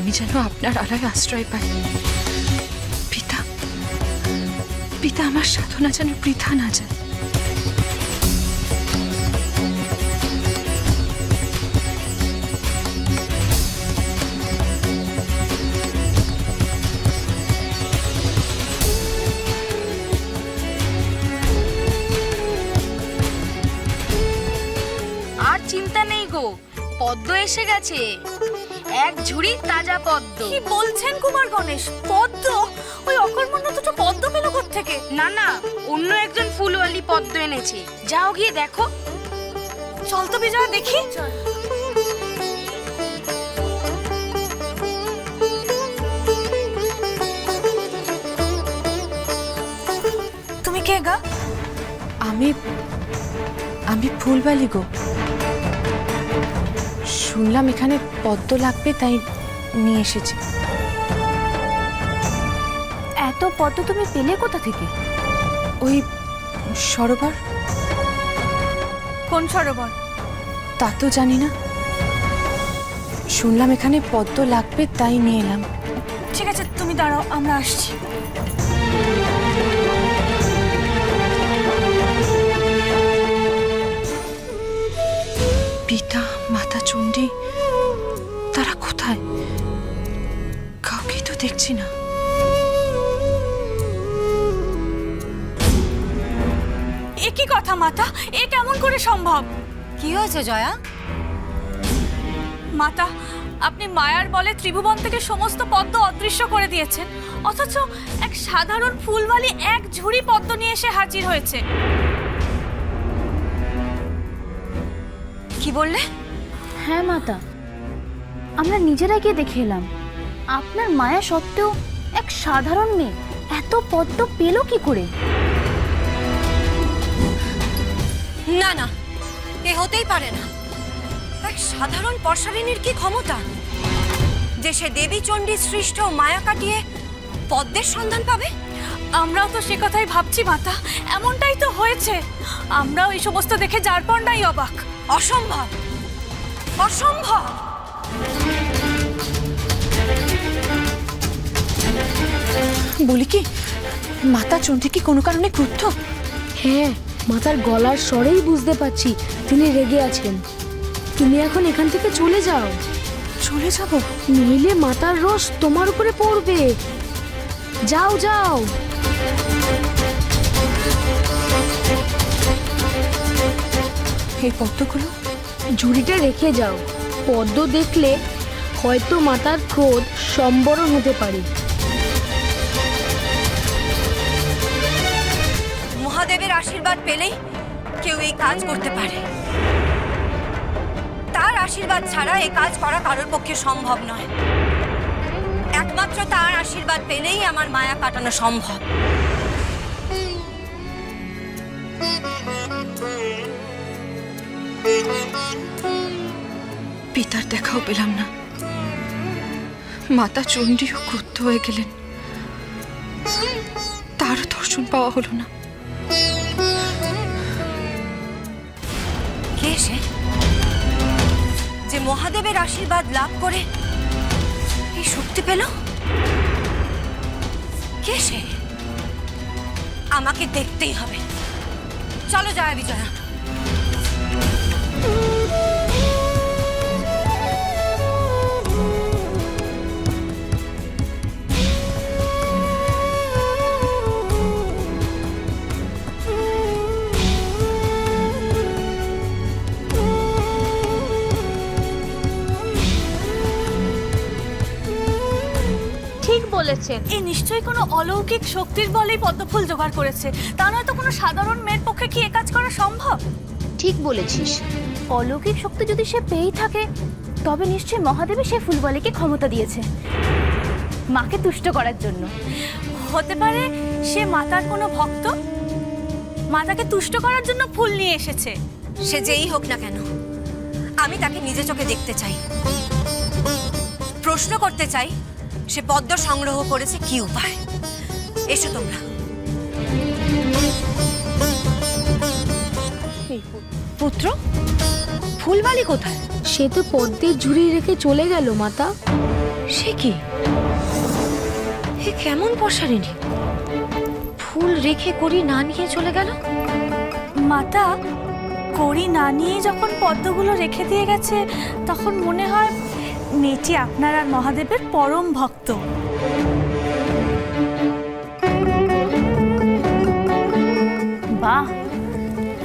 আমি যেন আপনার আড়ায় আশ্রয় পাই। পিতা পিতা আমার সাধনা যেন বৃথা না যায়। আর চিন্তা নেই গো, পদ্ম এসে গেছে। এক ঝুড়ি তাজা পদ্ম। কি বলছেন কুমার গণেশ? পদ্ম? ওই অকর্মণ্য দুটো পদ্ম পেল থেকে না না অন্য একজন ফুলওয়ালি পদ্ম এনেছে। যাও গিয়ে দেখো। চল তো বিজয়া দেখি। তুমি কে গা? আমি আমি ফুলবালি গো। শুনলাম এখানে পদ্ম লাগবে তাই নিয়ে এসেছি। এত পদ্ম তুমি পেলে কোথা থেকে? ওই সরোবর। কোন সরোবর? তা তো জানি না। শুনলাম এখানে পদ্ম লাগবে তাই নিয়ে এলাম। ঠিক আছে তুমি দাঁড়াও আমরা আসছি। পিতা চণ্ডী তারা কোথায়? কাউকেই তো দেখছি না। এ কি কথা মাতা? এ কেমন করে সম্ভব? কি হয়েছে জয়া? মাতা আপনি মায়ার বলে ত্রিভুবন থেকে সমস্ত পদ্ম অদৃশ্য করে দিয়েছেন। অথচ এক সাধারণ ফুলওয়ালি এক ঝুড়ি পদ্ম নিয়ে এসে হাজির হয়েছে। কি বললে? হ্যাঁ মাতা। আমরা নিজেরা গিয়ে দেখে এলাম। আপনার মায়া সত্ত্বেও এক সাধারণ মেয়ে এত পদ্ম পেল কি করে? না না, এ হতেই পারে না। এক সাধারণ পর্ষারিনীর কি ক্ষমতা? যে সে দেবী চণ্ডী সৃষ্ট মায়া কাটিয়ে পদ্মের সন্ধান পাবে? আমরাও তো সে কথাই ভাবছি, মাতা। এমনটাই তো হয়েছে। আমরাও এই সমস্ত দেখে যারপন্ডাই অবাক। অসম্ভব। অসম্ভব। বলি কি মাতা চণ্ডী কি কোনো কারণে ক্রুদ্ধ? হ্যাঁ মাতার গলার স্বরেই বুঝতে পারছি তিনি রেগে আছেন। তুমি এখন এখান থেকে চলে যাও। চলে যাব? নইলে মাতার রোষ তোমার উপরে পড়বে। যাও যাও। এই পদ্মগুলো ঝুড়িটা রেখে যাও। পদ্ম দেখলে হয়তো মাতার ক্রোধ সম্বরণ হতে পারে। মহাদেবের আশীর্বাদ পেলেই কেউ এই কাজ করতে পারে। তার আশীর্বাদ ছাড়া এই কাজ করা কারোর পক্ষে সম্ভব নয়। একমাত্র তার আশীর্বাদ পেলেই আমার মায়া কাটানো সম্ভব। পিতার দেখাও পেলাম না। মাতা চণ্ডীও ক্রুদ্ধ হয়ে গেলেন। তারও দর্শন পাওয়া হলো না। কে সে? যে মহাদেবের আশীর্বাদ লাভ করে এই শক্তি পেল? কে সে? আমাকে দেখতেই হবে। চলো জয়া বিজয়া। বলেছেন। এই নিশ্চয়ই কোনো অলৌকিক শক্তির বলেই পদ্মফুল জোগাড় করেছে। তা নয়তো কোনো সাধারণ মেয়ের পক্ষে কি এ কাজ করা সম্ভব? ঠিক বলেছিস। অলৌকিক শক্তি যদি সে পেয়েই থাকে তবে নিশ্চয়ই মহাদেবে সে ফুলবালিকে ক্ষমতা দিয়েছে। মাকে তুষ্ট করার জন্য। হতে পারে সে মাতার কোনো ভক্ত? মাতাকে তুষ্ট করার জন্য ফুল নিয়ে এসেছে। সে যেই হোক না কেন আমি তাকে নিজে চোখে দেখতে চাই। প্রশ্ন করতে চাই সে পদ্ম সংগ্রহ করেছে কি উপায়? এসো তোমরা। পুত্র ফুলবালি কোথায়? সে তো পদ্মের ঝুড়ি রেখে চলে গেল মাতা। সে কি? এ কেমন পশারিনী ফুল রেখে করি না নিয়ে চলে গেল? মাতা করি না নিয়ে যখন পদ্মগুলো রেখে দিয়ে গেছে তখন মনে হয় মেয়েটি আপনার আর মহাদেবের পরম ভক্ত। বাহ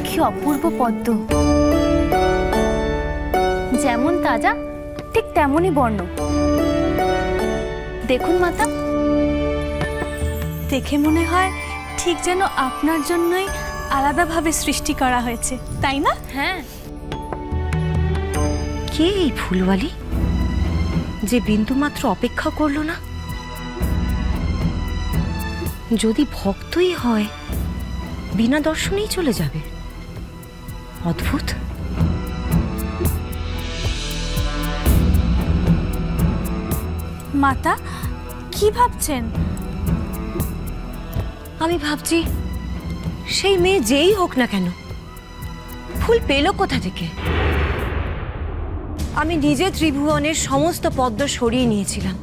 কি অপূর্ব পদ্ম। যেমন তাজা ঠিক তেমনই বর্ণ। দেখুন মাতা। দেখে মনে হয় ঠিক যেন আপনার জন্যই আলাদাভাবে সৃষ্টি করা হয়েছে তাই না? হ্যাঁ। কে এই ফুলওয়ালি? যে বিন্দুমাত্র অপেক্ষা করল না? যদি ভক্তই হয় বিনা দর্শনেই চলে যাবে। অদ্ভুত। মাতা কি ভাবছেন? আমি ভাবছি সেই মেয়ে যেই হোক না কেন ফুল পেল কোথা থেকে? আমি নিজে ত্রিভুবনের সমস্ত পদ্ম সরিয়ে নিয়েছিলাম,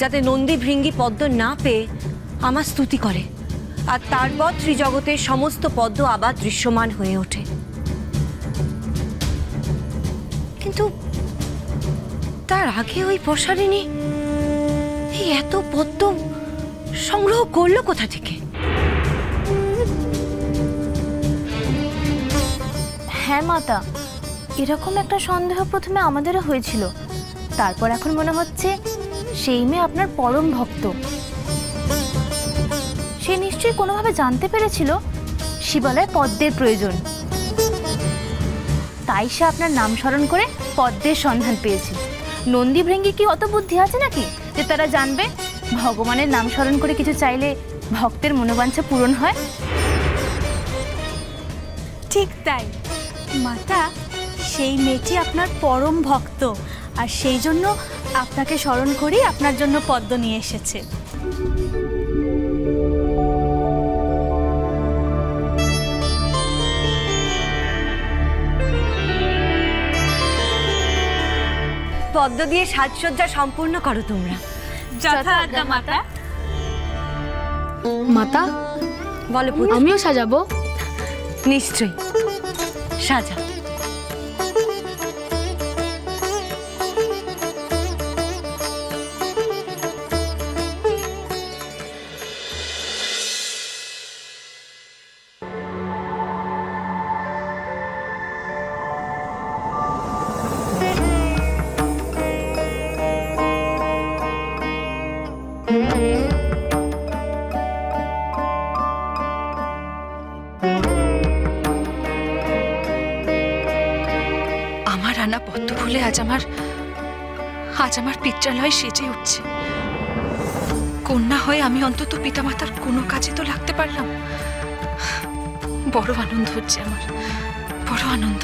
যাতে নন্দী ভৃঙ্গি পদ্ম না পেয়ে আমার স্তুতি করে, আর তারপর ত্রিজগতের সমস্ত পদ্ম আবার দৃশ্যমান হয়ে ওঠে। কিন্তু তার আগে ওই প্রসারিনী এই এত পদ্ম সংগ্রহ করল কোথা থেকে? হ্যাঁ মাতা। এরকম একটা সন্দেহ প্রথমে আমাদেরও হয়েছিল। তারপর এখন মনে হচ্ছে সেই মেয়ে আপনার পরম ভক্ত। সে নিশ্চয়ই কোনোভাবে জানতে পেরেছিল শিবালয়ে পদ্মের প্রয়োজন। তাই সে আপনার নাম স্মরণ করে পদ্মের সন্ধান পেয়েছে। নন্দী ভৃঙ্গি কি অত বুদ্ধি আছে নাকি? যে তারা জানবে? ভগবানের নাম স্মরণ করে কিছু চাইলে ভক্তের মনোবাঞ্ছা পূরণ হয়। ঠিক তাই। মাতা সেই মেয়েটি আপনার পরম ভক্ত। আর সেই জন্য আপনাকে স্মরণ করেই আপনার জন্য পদ্ম নিয়ে এসেছে। পদ্ম দিয়ে সাজসজ্জা সম্পূর্ণ করো তোমরা। যথা মাতা। মাতা বলো আমিও সাজাবো। নিশ্চয়ই। সাজা। আজ আমার পিত্রালয় সেজে উঠছে। কন্যা হয়ে আমি অন্তত পিতামাতার কোনো কাজে তো লাগতে পারলাম। বড় আনন্দ হচ্ছে আমার। বড় আনন্দ।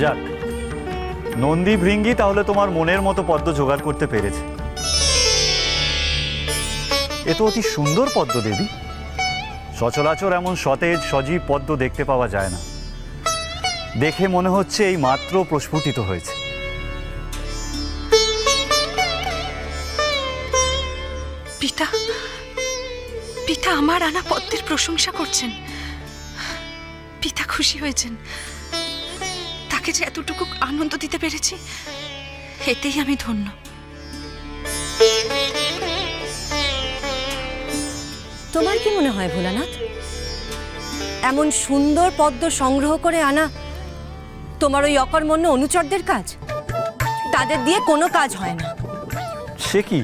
যাক, নন্দী ভৃঙ্গি তাহলে তোমার মনের মতো পদ্ম জোগাড় করতে পেরেছে। এ তো অতি সুন্দর পদ্ম দেবী সচরাচর এমন সতেজ, সজীব পদ্ম দেখতে পাওয়া যায় না। দেখে মনে হচ্ছে এই মাত্র প্রস্ফুটিত হয়েছে। পিতা পিতা আমার আনা পদ্মের প্রশংসা করছেন। পিতা খুশি হয়েছেন। তাকে যে এতটুকু আনন্দ দিতে পেরেছি, এতেই আমি ধন্য। তোমার কি মনে হয় ভোলানাথ? এমন সুন্দর পদ্ম সংগ্রহ করে আনা তোমার ওই অকর্মণ্য অনুচরদের কাজ? তাদের দিয়ে কোনো কাজ হয় না। সে কি?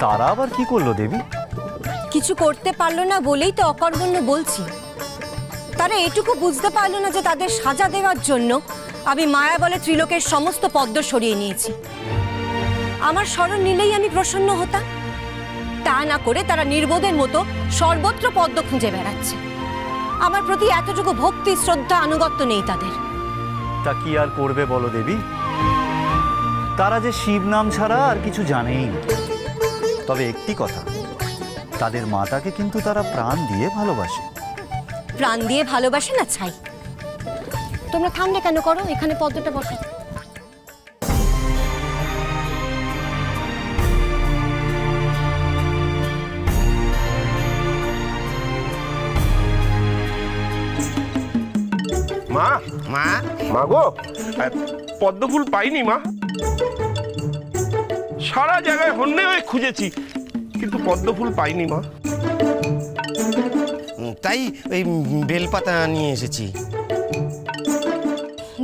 তারা আবার কি করল দেবী? কিছু করতে পারল না বলেই তো অকর্মণ্য বলছি। তারা এটুকু বুঝতে পারল না যে তাদের সাজা দেওয়ার জন্য আমি মায়া বলে ত্রিলোকের সমস্ত পদ্ম সরিয়ে নিয়েছি। আমার স্মরণ নিলেই আমি প্রসন্ন হতাম। তা না করে তারা নির্বোধের মতো সর্বত্র পদ্ম খুঁজে বেড়াচ্ছে। আমার প্রতি এতটুকু ভক্তি শ্রদ্ধা আনুগত্য নেই তাদের। তা কি আর করবে বলো দেবী? তারা যে শিব নাম ছাড়া আর কিছু জানেই তবে একটি কথা তাদের মাতাকে কিন্তু তারা প্রাণ দিয়ে ভালোবাসে। প্রাণ দিয়ে ভালোবাসে না ছাই? তোমরা থামলে কেন করো? এখানে পদ্মটা বসো মা গো পদ্ম ফুল পাইনি মা। সারা জায়গায় হন্যে হয়ে খুঁজেছি কিন্তু পদ্ম ফুল পাইনি মা। তাই ওই বেলপাতা নিয়ে এসেছি।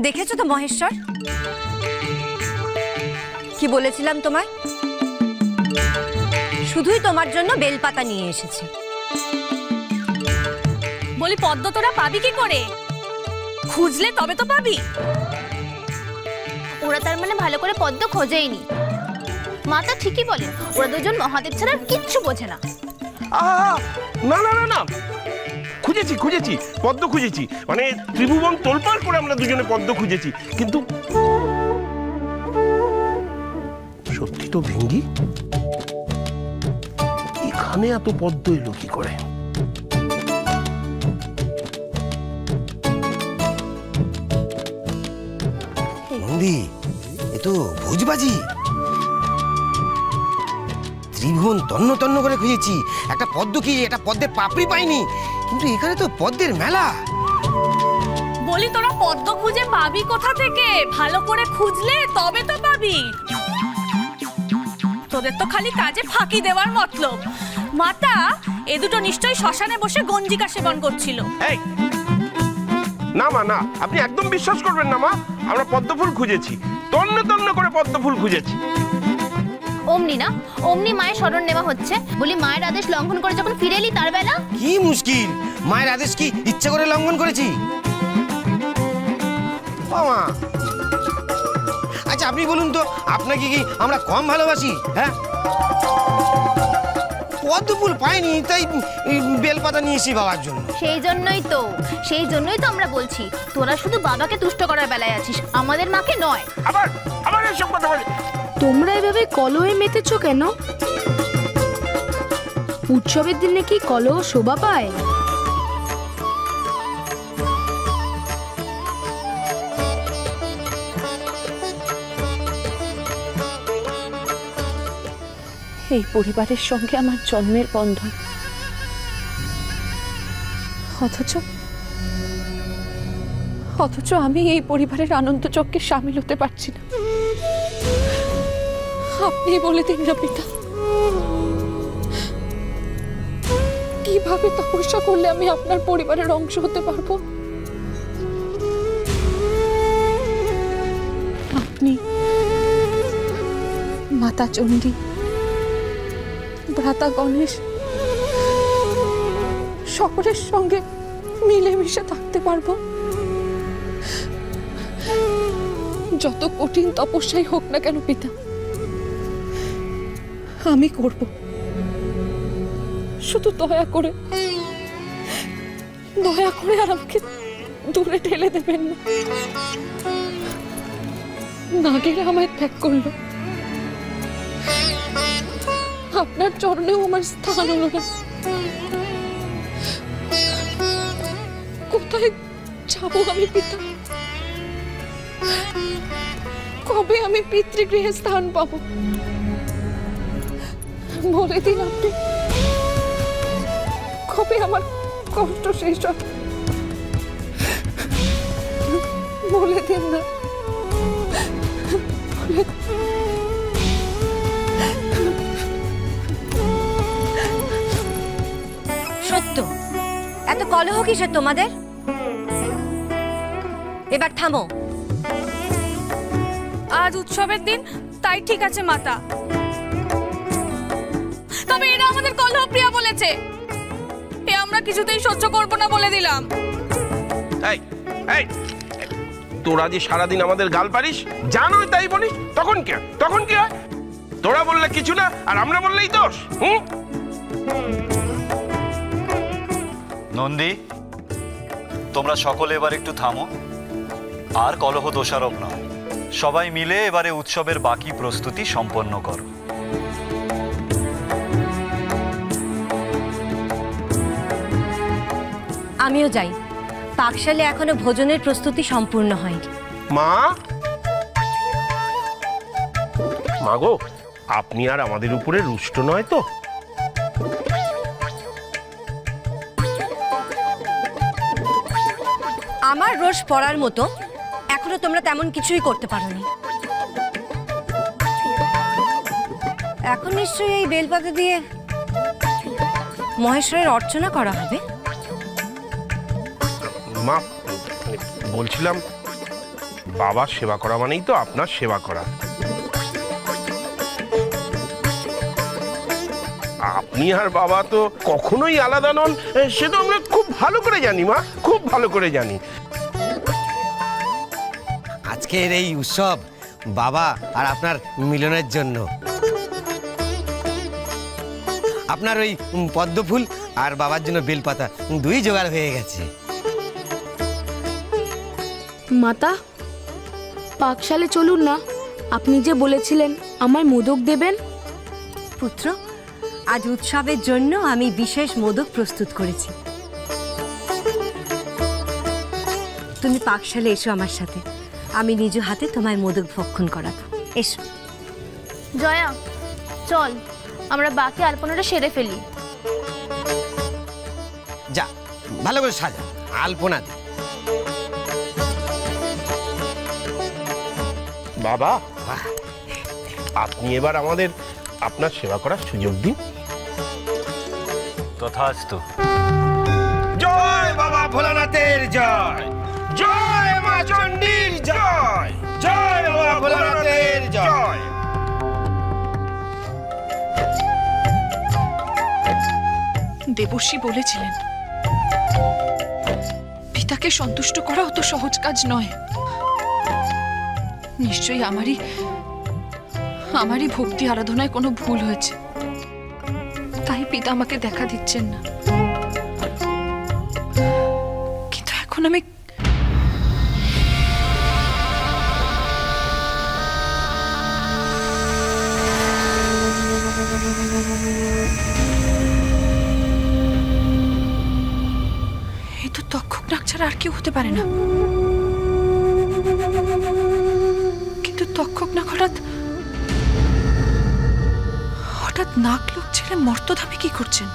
দেখেছ তো মহেশ্বর? কি বলেছিলাম তোমায়? শুধুই তোমার জন্য বেলপাতা নিয়ে এসেছি। বলি পদ্ম তোরা পাবি কি করে? খুঁজলে তবে তো পাবি। ওরা তার মানে ভালো করে পদ্ম খোঁজেইনি। মাতা ঠিকই বলে ওরা দুজন মহাদেব ছাড়া আর কিচ্ছু বোঝে না। আহা! না না না না। খুঁজেছি খুঁজেছি পদ্ম খুঁজেছি। মানে ত্রিভুবন তোলপাড় করে আমরা দুজনে পদ্ম খুঁজেছি কিন্তু সত্যি তো ভেঙ্গি? এখানে এত পদ্ম এলো কি করে? নন্দী এ তো ভোজবাজি। ত্রিভুবন তন্ন তন্ন করে খুঁজেছি একটা পদ্ম কি একটা পদ্মের পাপড়ি পাইনি কিন্তু এখানে তো পদ্মের মেলা। বলি তোরা পদ্ম খুঁজে পাবি কোথা থেকে? ভালো করে খুঁজলে তবে তো পাবি। তোদের তো খালি কাজে ফাঁকি দেওয়ার মতলব। মাতা এ দুটো নিশ্চয়ই শ্মশানে বসে গঞ্জিকা সেবন করছিল। এই না মা না। আপনি একদম বিশ্বাস করবেন না মা। আমরা পদ্মফুল খুঁজেছি। তন্ন তন্ন করে পদ্মফুল খুঁজেছি। অমনি না? অমনি মায়ের স্মরণ নেওয়া হচ্ছে। বলি মায়ের আদেশ লঙ্ঘন করে যখন ফিরে এলি তার বেলা? কি মুশকিল? মায়ের আদেশ কি ইচ্ছা করে লঙ্ঘন করেছি? ও মা। আচ্ছা আপনি বলুন তো আপনাকে কি আমরা কম ভালোবাসি হ্যাঁ? পদ্ম ফুল পাইনি তাই বেলপাতা নিয়ে এসেছি বাবার জন্য। সেই জন্যই তো সেই জন্যই তো আমরা বলছি তোরা শুধু বাবাকে তুষ্ট করার বেলায় আছিস আমাদের মাকে নয়। আবার আবার এসব কথা বলে। তোমরা এভাবে কলহে মেতেছো কেন? উৎসবের দিনে কি কলহ শোভা পায়? এই পরিবারের সঙ্গে আমার জন্মের বন্ধন। অথচ অথচ আমি এই পরিবারের আনন্দ চক্রে সামিল হতে পারছি না। আপনি বলে দিন না পিতা কীভাবে তপস্যা করলে আমি আপনার পরিবারের অংশ হতে পারব? আপনি মাতা চণ্ডী ভ্রাতা গণেশ, সকলের সঙ্গে মিলেমিশে থাকতে পারব। যত কঠিন তপস্যাই হোক না কেন পিতা, আমি করব। শুধু দয়া করে দয়া করে আর আমাকে দূরে ঠেলে দেবেন না। নাগেরা আমায় ত্যাগ করল আপনার চরণেও আমার স্থান হলো না। কোথায় যাব আমি পিতা? কবে আমি পিতৃগৃহে স্থান পাবো? বলে দিন আপনি। কবে আমার কষ্ট শেষ হবে? বলে দিন না। কলহ কিসের তোমাদের? এবার থামো। আজ উৎসবের দিন তাই ঠিক আছে মাতা। তবে এরা আমাদের কলহ প্রিয়া বলেছে। এ আমরা কিছুতেই সহ্য করব না বলে দিলাম। এই এই তোরা যে সারাদিন আমাদের গাল পারিস জানোই তাই বলিস তখন কে তখন কি হয়? তোরা বললে কিছু না আর আমরা বললেই দোষ হুম? নন্দী তোমরা সকলে এবার একটু থামো। আর কলহ দোষারোপ নয় সবাই মিলে এবারে উৎসবের বাকি প্রস্তুতি সম্পন্ন করো। আমিও যাই। পাকশালে এখনও ভোজনের প্রস্তুতি সম্পূর্ণ হয়নি। মা? মাগো আপনি আর আমাদের উপরে রুষ্ট নয় তো? আমার রোষ পড়ার মতো, এখনও তোমরা তেমন কিছুই করতে পারোনি। এখন নিশ্চয়ই এই বেলপাতা দিয়ে মহেশ্বরের অর্চনা করা হবে। মা, বলছিলাম, বাবার সেবা করা মানেই তো আপনার সেবা করা। আপনি আর বাবা তো কখনোই আলাদা নন সে তো আমরা ভালো করে জানি মা। খুব ভালো করে জানি। আজকের এই উৎসব বাবা আর আপনার মিলনের জন্য। আপনার ওই পদ্মফুল আর বাবার জন্য বেলপাতা দুই জোগাড় হয়ে গেছে। মাতা পাকশালে চলুন না। আপনি যে বলেছিলেন আমায় মোদক দেবেন। পুত্র আজ উৎসবের জন্য আমি বিশেষ মোদক প্রস্তুত করেছি। তুমি পাকশালে এসো আমার সাথে। আমি নিজ হাতে তোমায় মোদক ভক্ষণ করাবো। এসো। জয়া চল আমরা বাকি আলপনাটা সেরে ফেলি। যা ভালো করে সাজা আলপনা দে। বাবা আপনি এবার আমাদের আপনার সেবা করার সুযোগ দিন। তথাস্তু। জয় বাবা ভোলানাথের জয়। জয় জয়। জয় বাবা ভোলানাথের জয়। দেবর্ষী বলেছিলেন পিতাকে সন্তুষ্ট করা অত সহজ কাজ নয়। নিশ্চয়ই আমারই আমারই ভক্তি আরাধনায় কোনো ভুল হয়েছে। তাই পিতা আমাকে দেখা দিচ্ছেন না। কিন্তু এখন আমি কেউ হতে পারে না। কিন্তু তক্ষক না হঠাৎ হঠাৎ নাক লোক ছেড়ে মর্তধামে কি করছেন?